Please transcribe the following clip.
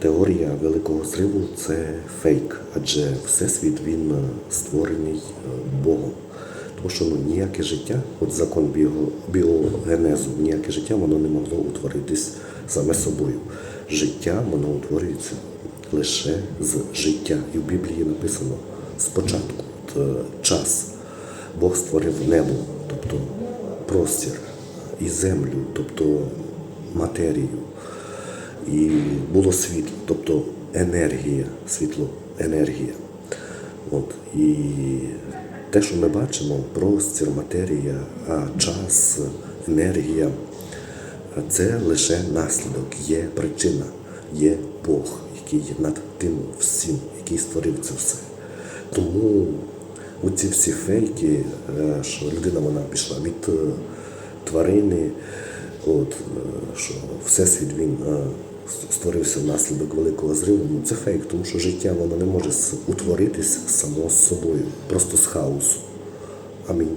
Теорія великого зриву це фейк, адже всесвіт він е, створений е, Богом. Тому що ну, ніяке життя, от закон біо, біогенезу, ніяке життя воно не могло утворитись саме собою. Життя воно утворюється лише з життя. І в Біблії написано спочатку е, час. Бог створив небо, тобто простір, і землю, тобто матерію. І було світло, тобто енергія, світло, енергія. От. І те, що ми бачимо, простір, матерія, а час, енергія, це лише наслідок, є причина, є Бог, який над тим всім, який створив це все. Тому оці всі фейки, е, що людина вона пішла від е, тварини, от, е, що всесвіт він створився внаслідок великого зриву, ну це фейк, тому що життя воно не може утворитися само з собою, просто з хаосу. Амінь.